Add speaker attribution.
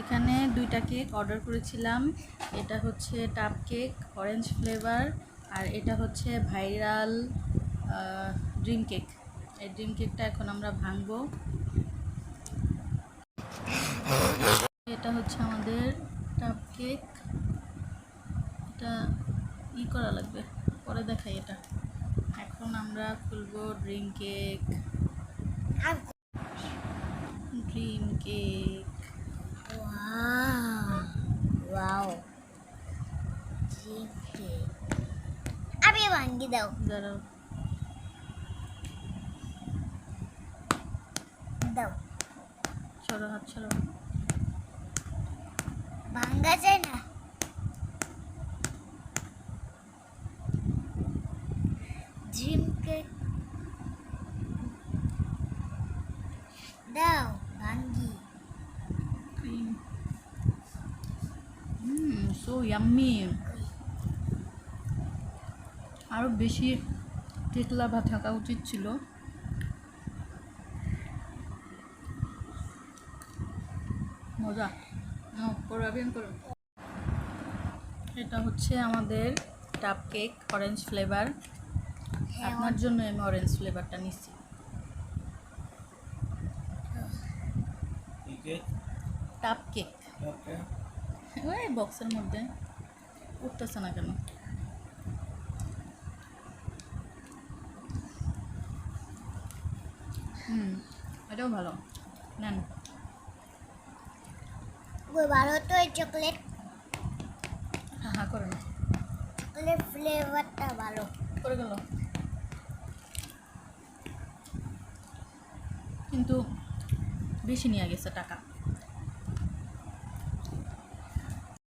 Speaker 1: এখানে দুইটা cake order করেছিলাম। এটা হচ্ছে টাপ কেক অরেঞ্জ ফ্লেভার আর এটা হচ্ছে ভাইরাল ড্রিম কেক এই ড্রিম কেকটা এখন আমরা ভাঙবো। এটা হচ্ছে আমাদের টাপ কেক। এটা ই করা লাগবে পরে দেখাই এটা। এখন আমরা খুলবো dream cake dream cake.
Speaker 2: Chique. Abi vangi daw.
Speaker 1: যারা
Speaker 2: Daw.
Speaker 1: ছড়ো হাত ছড়ো
Speaker 2: Bangga যায় না কেক দাও ভাঙ্গি
Speaker 1: ক্রিম হুম সো ইয়াম্মি আরও বেশি টেকলা বা থাকা উচিত ছিল। মজা। নাও, করো আবিয়ান করো। এটা হচ্ছে আমাদের টাপ কেক অরেঞ্জ ফ্লেভার আপনার জন্য আমি অরেঞ্জ ফ্লেভারটা নিচ্ছি. টাপ কেক? ওই বক্সের মধ্যে উঠতেছে না কেন? হুম এটাও ভালো। নেন।
Speaker 2: ভালো তো এই চকলেট
Speaker 1: হ্যাঁ হ্যাঁ করে না।
Speaker 2: চকলেট ফ্লেভারটা ভালো।
Speaker 1: করে গেল। কিন্তু বেশি নিয়ে গেছে টাকা।